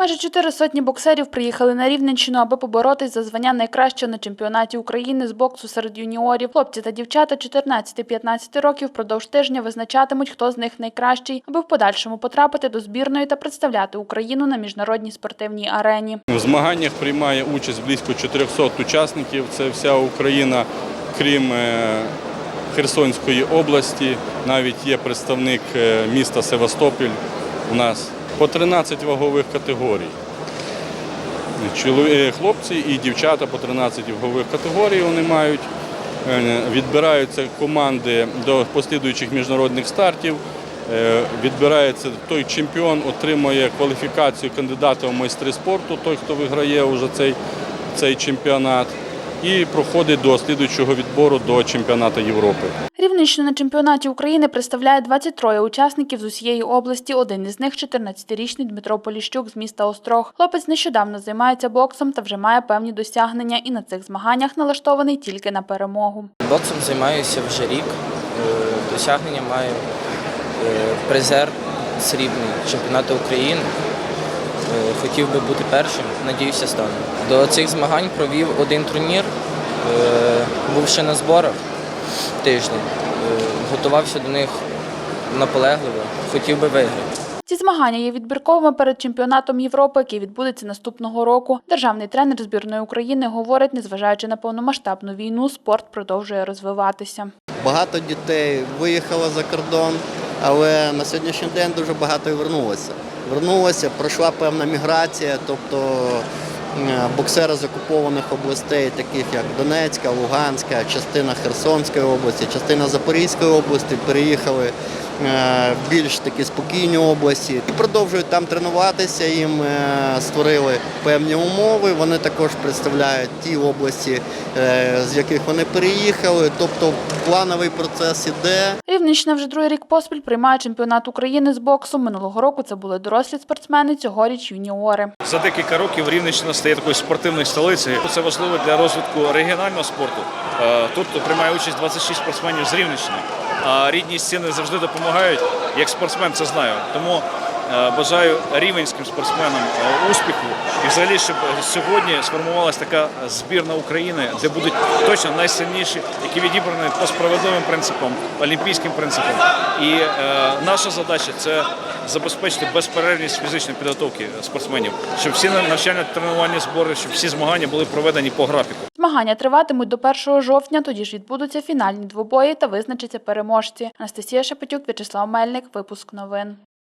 Майже чотири сотні боксерів приїхали на Рівненщину, аби поборотись за звання найкращого на чемпіонаті України з боксу серед юніорів. Хлопці та дівчата 14-15 років впродовж тижня визначатимуть, хто з них найкращий, аби в подальшому потрапити до збірної та представляти Україну на міжнародній спортивній арені. В змаганнях приймає участь близько 400 учасників. Це вся Україна, крім е, Херсонської області. Навіть є представник е, міста Севастополь у нас по 13 вагових категорій. Е, Хлопці і дівчата по 13 вагових категорій вони мають. Е, Відбираються команди до послідуючих міжнародних стартів. Е, Відбирається той чемпіон, отримує кваліфікацію кандидата в майстри спорту, той, хто виграє вже цей, цей чемпіонат, і проходить до слідуючого відбору до чемпіонату Європи. Рівненщину на чемпіонаті України представляє 23 учасників з усієї області. Один із них – 14-річний Дмитро Поліщук з міста Острог. Хлопець нещодавно займається боксом та вже має певні досягнення і на цих змаганнях налаштований тільки на перемогу. Боксом займаюся вже рік. Е, Досягнення маю е, призер срібний чемпіонату України. Е, Хотів би бути першим, надіюся, стану. До цих змагань провів один турнір, е, був ще на зборах тиждень. Е, Готувався до них наполегливо, хотів би виграти. Ці змагання є відбірковими перед чемпіонатом Європи, який відбудеться наступного року. Державний тренер збірної України говорить, незважаючи на повномасштабну війну, спорт продовжує розвиватися. Багато дітей виїхало за кордон, але на сьогоднішній день дуже багато і вернулося. Вернулося, пройшла певна міграція, тобто е, боксери з окупованих областей, таких як Донецька, Луганська, частина Херсонської області, частина Запорізької області, переїхали більш такі спокійні області і продовжують там тренуватися. Їм е, створили певні умови. Вони також представляють ті області, е, з яких вони переїхали. Тобто плановий процес іде. Рівненщина вже другий рік поспіль приймає чемпіонат України з боксу. Минулого року це були дорослі спортсмени, цьогоріч юніори. За декілька років Рівненщина стає такою спортивною столицею. Це важливо для розвитку регіонального спорту. Е, Тут приймає участь 26 спортсменів з Рівненщини. А рідні стіни завжди допомагають. Як спортсмен це знаю. Тому е, бажаю рівенським спортсменам е, успіху і взагалі, щоб сьогодні сформувалася така збірна України, де будуть точно найсильніші, які відібрані по справедливим принципам, олімпійським принципам. І е, наша задача це забезпечити безперервність фізичної підготовки спортсменів, щоб всі навчальні тренування збори, щоб всі змагання були проведені по графіку. Змагання триватимуть до 1 жовтня, тоді ж відбудуться фінальні двобої та визначаться переможці. Анастасія Шепетюк, В'ячеслав Мельник, випуск новин.